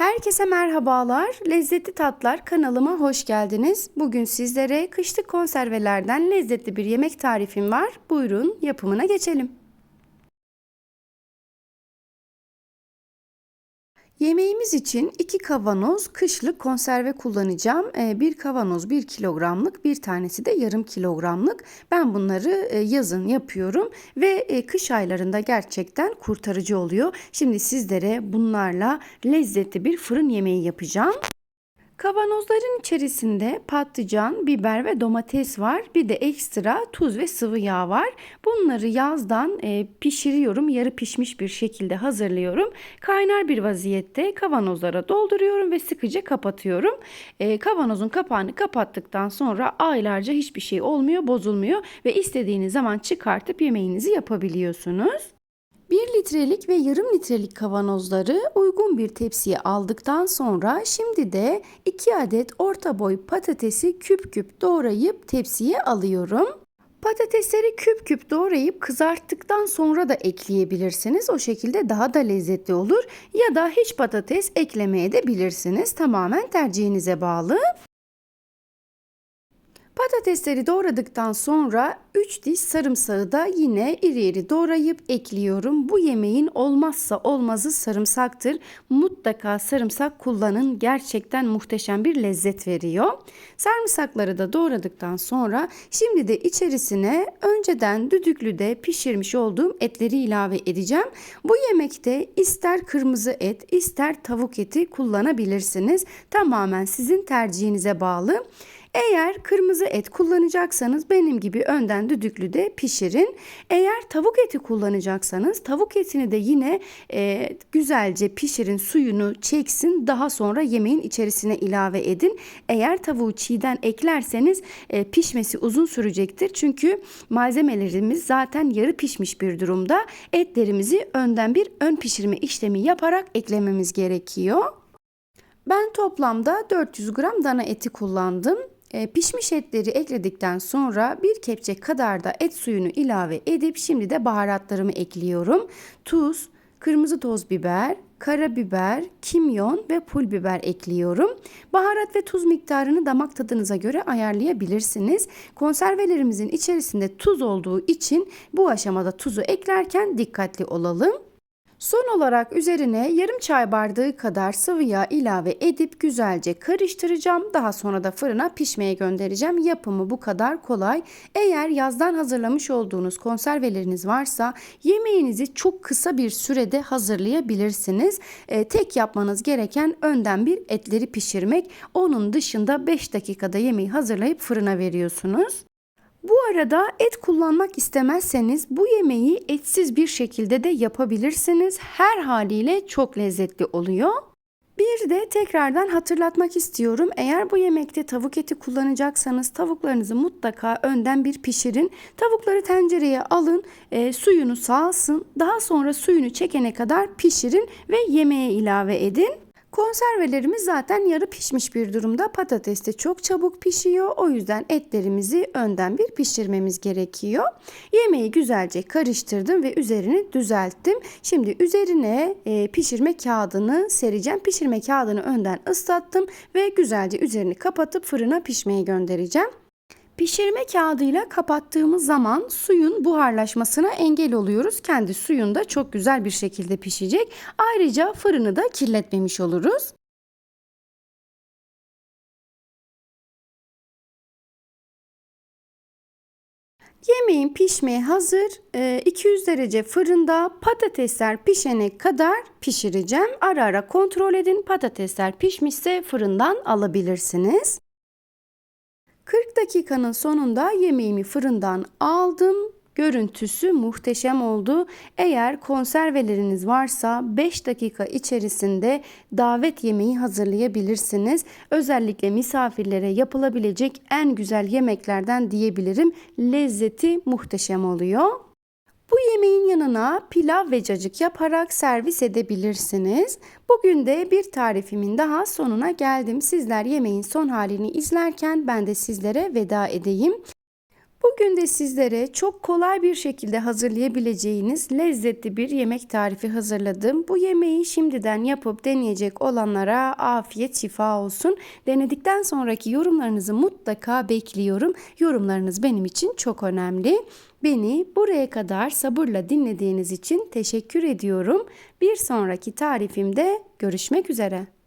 Herkese merhabalar. Lezzetli Tatlar kanalıma hoş geldiniz. Bugün sizlere kışlık konservelerden lezzetli bir yemek tarifim var. Buyurun yapımına geçelim. Yemeğimiz için 2 kavanoz kışlık konserve kullanacağım. Ee, Bir kavanoz 1 kilogramlık, bir tanesi de yarım kilogramlık. Ben bunları e, yazın yapıyorum ve e, kış aylarında gerçekten kurtarıcı oluyor. Şimdi sizlere bunlarla lezzetli bir fırın yemeği yapacağım. Kavanozların içerisinde patlıcan, biber ve domates var. Bir de ekstra tuz ve sıvı yağ var. Bunları yazdan e, pişiriyorum. Yarı pişmiş bir şekilde hazırlıyorum. Kaynar bir vaziyette kavanozlara dolduruyorum ve sıkıca kapatıyorum. E, kavanozun kapağını kapattıktan sonra aylarca hiçbir şey olmuyor, bozulmuyor ve istediğiniz zaman çıkartıp yemeğinizi yapabiliyorsunuz. 1 litrelik ve yarım litrelik kavanozları uygun bir tepsiye aldıktan sonra şimdi de 2 adet orta boy patatesi küp küp doğrayıp tepsiye alıyorum. Patatesleri küp küp doğrayıp kızarttıktan sonra da ekleyebilirsiniz. O şekilde daha da lezzetli olur. Ya da hiç patates eklemeye de bilirsiniz. Tamamen tercihinize bağlı. Patatesleri doğradıktan sonra 3 diş sarımsağı da yine iri iri doğrayıp ekliyorum. Bu yemeğin olmazsa olmazı sarımsaktır. Mutlaka sarımsak kullanın. Gerçekten muhteşem bir lezzet veriyor. Sarımsakları da doğradıktan sonra şimdi de içerisine önceden düdüklüde pişirmiş olduğum etleri ilave edeceğim. Bu yemekte ister kırmızı et ister tavuk eti kullanabilirsiniz. Tamamen sizin tercihinize bağlı. Eğer kırmızı et kullanacaksanız benim gibi önden düdüklüde pişirin. Eğer tavuk eti kullanacaksanız tavuk etini de yine e, güzelce pişirin, suyunu çeksin. Daha sonra yemeğin içerisine ilave edin. Eğer tavuğu çiğden eklerseniz e, pişmesi uzun sürecektir. Çünkü malzemelerimiz zaten yarı pişmiş bir durumda. Etlerimizi önden bir ön pişirme işlemi yaparak eklememiz gerekiyor. Ben toplamda 400 gram dana eti kullandım. E, pişmiş etleri ekledikten sonra bir kepçe kadar da et suyunu ilave edip şimdi de baharatlarımı ekliyorum. Tuz, kırmızı toz biber, karabiber, kimyon ve pul biber ekliyorum. Baharat ve tuz miktarını damak tadınıza göre ayarlayabilirsiniz. Konservelerimizin içerisinde tuz olduğu için bu aşamada tuzu eklerken dikkatli olalım. Son olarak üzerine yarım çay bardağı kadar sıvı yağ ilave edip güzelce karıştıracağım. Daha sonra da fırına pişmeye göndereceğim. Yapımı bu kadar kolay. Eğer yazdan hazırlamış olduğunuz konserveleriniz varsa yemeğinizi çok kısa bir sürede hazırlayabilirsiniz. E, tek yapmanız gereken önden bir etleri pişirmek. Onun dışında 5 dakikada yemeği hazırlayıp fırına veriyorsunuz. Bu arada et kullanmak istemezseniz bu yemeği etsiz bir şekilde de yapabilirsiniz. Her haliyle çok lezzetli oluyor. Bir de tekrardan hatırlatmak istiyorum. Eğer bu yemekte tavuk eti kullanacaksanız tavuklarınızı mutlaka önden bir pişirin. Tavukları tencereye alın, e, suyunu salsın. Daha sonra suyunu çekene kadar pişirin ve yemeğe ilave edin. Konservelerimiz zaten yarı pişmiş bir durumda. Patates de çok çabuk pişiyor. O yüzden etlerimizi önden bir pişirmemiz gerekiyor. Yemeği güzelce karıştırdım ve üzerini düzelttim. Şimdi üzerine e, pişirme kağıdını sereceğim. Pişirme kağıdını önden ıslattım ve güzelce üzerini kapatıp fırına pişmeye göndereceğim. Pişirme kağıdıyla kapattığımız zaman suyun buharlaşmasına engel oluyoruz. Kendi suyunda çok güzel bir şekilde pişecek. Ayrıca fırını da kirletmemiş oluruz. Yemeğin pişmeye hazır. Ee, 200 derece fırında patatesler pişene kadar pişireceğim. Ara ara kontrol edin. Patatesler pişmişse fırından alabilirsiniz. 40 dakikanın sonunda yemeğimi fırından aldım. Görüntüsü muhteşem oldu. Eğer konserveleriniz varsa 5 dakika içerisinde davet yemeği hazırlayabilirsiniz. Özellikle misafirlere yapılabilecek en güzel yemeklerden diyebilirim. Lezzeti muhteşem oluyor. Yemeğin yanına pilav ve cacık yaparak servis edebilirsiniz. Bugün de bir tarifimin daha sonuna geldim. Sizler yemeğin son halini izlerken ben de sizlere veda edeyim. Bugün de sizlere çok kolay bir şekilde hazırlayabileceğiniz lezzetli bir yemek tarifi hazırladım. Bu yemeği şimdiden yapıp deneyecek olanlara afiyet şifa olsun. Denedikten sonraki yorumlarınızı mutlaka bekliyorum. Yorumlarınız benim için çok önemli. Beni buraya kadar sabırla dinlediğiniz için teşekkür ediyorum. Bir sonraki tarifimde görüşmek üzere.